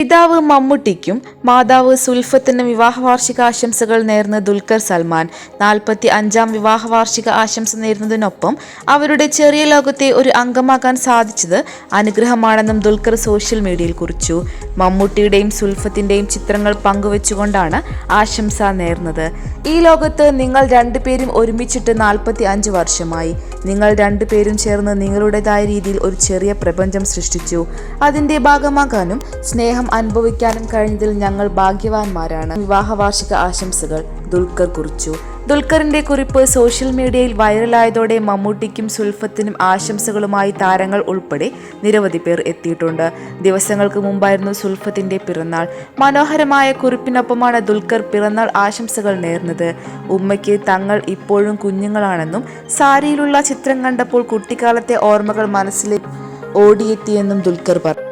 പിതാവ് മമ്മൂട്ടിക്കും മാതാവ് സുൽഫത്തിനും വിവാഹ വാർഷിക ആശംസകൾ നേർന്ന് ദുൽഖർ സൽമാൻ. നാൽപ്പത്തി അഞ്ചാം വിവാഹ വാർഷിക ആശംസ നേരുന്നതിനൊപ്പം അവരുടെ ചെറിയ ലോകത്തെ ഒരു അംഗമാകാൻ സാധിച്ചത് അനുഗ്രഹമാണെന്നും ദുൽഖർ സോഷ്യൽ മീഡിയയിൽ കുറിച്ചു. മമ്മൂട്ടിയുടെയും സുൽഫത്തിന്റെയും ചിത്രങ്ങൾ പങ്കുവെച്ചുകൊണ്ടാണ് ആശംസ നേർന്നത്. ഈ ലോകത്ത് നിങ്ങൾ രണ്ടുപേരും ഒരുമിച്ചിട്ട് നാൽപ്പത്തി അഞ്ച് വർഷമായി. നിങ്ങൾ രണ്ടുപേരും ചേർന്ന് നിങ്ങളുടേതായ രീതിയിൽ ഒരു ചെറിയ പ്രപഞ്ചം സൃഷ്ടിച്ചു. അതിന്റെ ഭാഗമാകാനും സ്നേഹം അനുഭവിക്കാനും കഴിഞ്ഞതിൽ ഞങ്ങൾ ഭാഗ്യവാന്മാരാണ്. വിവാഹ വാർഷിക ആശംസകൾ ദുൽഖർ കുറിച്ചു. ദുൽഖറിന്റെ കുറിപ്പ് സോഷ്യൽ മീഡിയയിൽ വൈറലായതോടെ മമ്മൂട്ടിക്കും സുൽഫത്തിനും ആശംസകളുമായി താരങ്ങൾ ഉൾപ്പെടെ നിരവധി പേർ എത്തിയിട്ടുണ്ട്. ദിവസങ്ങൾക്ക് മുമ്പായിരുന്നു സുൽഫത്തിന്റെ പിറന്നാൾ. മനോഹരമായ കുറിപ്പിനൊപ്പമാണ് ദുൽഖർ പിറന്നാൾ ആശംസകൾ നേർന്നത്. ഉമ്മയ്ക്ക് തങ്ങൾ ഇപ്പോഴും കുഞ്ഞുങ്ങളാണെന്നും സാരിയിലുള്ള ചിത്രം കണ്ടപ്പോൾ കുട്ടിക്കാലത്തെ ഓർമ്മകൾ മനസ്സിൽ ഓടിയെത്തിയെന്നും ദുൽഖർ പറഞ്ഞു.